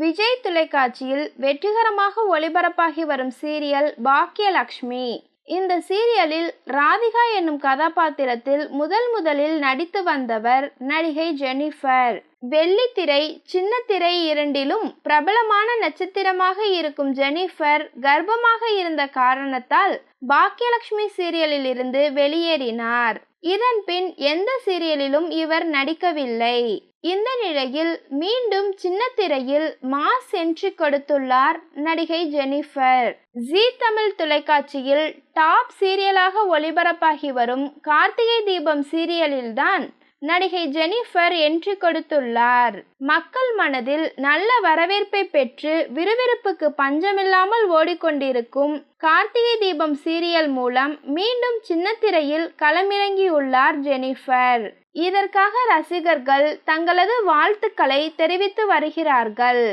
விஜய் தொலைக்காட்சியில் வெற்றிகரமாக ஒளிபரப்பாகி வரும் சீரியல் பாக்கியலக்ஷ்மி. இந்த சீரியலில் ராதிகா என்னும் கதாபாத்திரத்தில் முதல் முதலில் நடித்து வந்தவர் நடிகை ஜெனிஃபர். வெள்ளித்திரை சின்ன திரை இரண்டிலும் பிரபலமான நட்சத்திரமாக இருக்கும் ஜெனிஃபர் கர்ப்பமாக இருந்த காரணத்தால் பாக்கியலட்சுமி சீரியலில் இருந்து வெளியேறினார். இதன் பின் எந்த சீரியலிலும் இவர் நடிக்கவில்லை. இந்த நிலையில் மீண்டும் சின்ன திரையில் மாஸ் என்ட்ரி கொடுத்துள்ளார் நடிகை ஜெனிஃபர். ஜீ தமிழ் தொலைக்காட்சியில் டாப் சீரியலாக ஒளிபரப்பாகி வரும் கார்த்திகை தீபம் சீரியலில்தான் நடிகை ஜெனிஃபர் என்ட்ரி கொடுத்துள்ளார். மக்கள் மனதில் நல்ல வரவேற்பை பெற்று விறுவிறுப்புக்கு பஞ்சமில்லாமல் ஓடிக்கொண்டிருக்கும் கார்த்திகை தீபம் சீரியல் மூலம் மீண்டும் சின்னத்திரையில் களமிறங்கியுள்ளார் ஜெனிஃபர். இதற்காக ரசிகர்கள் தங்களது வாழ்த்துக்களை தெரிவித்து வருகிறார்கள்.